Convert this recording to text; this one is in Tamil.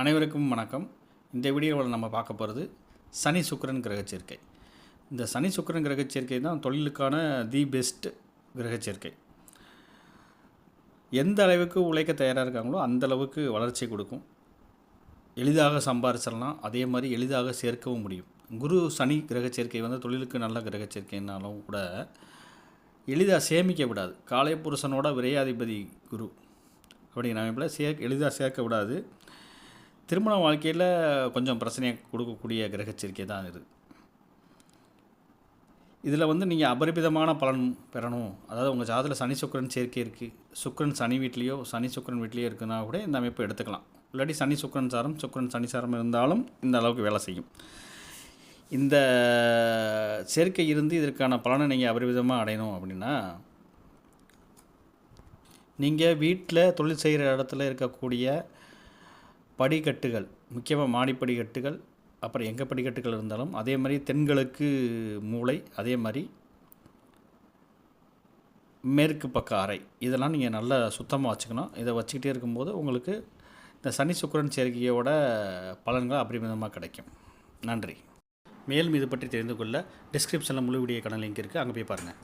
அனைவருக்கும் வணக்கம். இந்த வீடியோவில் நம்ம பார்க்க போகிறது சனி சுக்கிரன் கிரகச்சேர்க்கை இந்த சனி சுக்கிரன் கிரகச்சேர்க்கை தான் தொழிலுக்கான தி பெஸ்ட் கிரகச்சேர்க்கை எந்த அளவுக்கு உழைக்க தயாராக இருக்காங்களோ அந்த அளவுக்கு வளர்ச்சி கொடுக்கும். எளிதாக சம்பாரிச்சிடலாம். அதே மாதிரி எளிதாக சேர்க்கவும் முடியும். குரு சனி கிரகச் சேர்க்கை வந்து தொழிலுக்கு நல்ல கிரகச்சேர்க்கைனாலும் கூட எளிதாக சேமிக்க விடாது. காலை புருஷனோட விரையாதிபதி குரு. அப்படிங்கிற அமைப்பில் சே எளிதாக சேர்க்க விடாது. திருமண வாழ்க்கையில் கொஞ்சம் பிரச்சனையை கொடுக்கக்கூடிய கிரகச்சரிக்கை தான் இது. இதில் வந்து நீங்கள் அபரிமிதமான பலன் பெறணும். அதாவது உங்கள் ஜாதத்தில் சனி சுக்கிரன் சேர்க்கை இருக்குது சுக்கிரன் சனி வீட்லேயோ சனி சுக்கிரன் வீட்லேயோ இருக்குன்னா கூட இந்த அமைப்பை எடுத்துக்கலாம். இல்லாட்டி சனி சுக்கரன் சாரம் சுக்கிரன் சனி சாரம் இருந்தாலும் இந்த அளவுக்கு வேலை செய்யும். இந்த சேர்க்கை இருந்து இதற்கான பலனை நீங்கள் அபரிவிதமாக அடையணும் அப்படின்னா நீங்கள் வீட்டில் தொழில் செய்கிற இடத்துல இருக்கக்கூடிய படிக்கட்டுகள் முக்கியமாக மாடிப்படிக்கட்டுகள் அப்புறம் எங்கே படிக்கட்டுகள் இருந்தாலும் அதே மாதிரி தென்கிழக்கு மூளை அதே மாதிரி மேற்கு பக்க அறை. இதெல்லாம் நீங்கள் நல்லா சுத்தமாக வச்சுக்கணும். இதை வச்சுக்கிட்டே இருக்கும்போது உங்களுக்கு இந்த சனி சுக்கரன் சேர்க்கையோட பலன்கள் அபரிமிதமாக கிடைக்கும். நன்றி. மேலும் இது பற்றி தெரிந்து கொள்ள டிஸ்கிரிப்ஷனில் முழு வீடியோ கடன் லிங்க் இருக்குது அங்கே போய் பாருங்கள்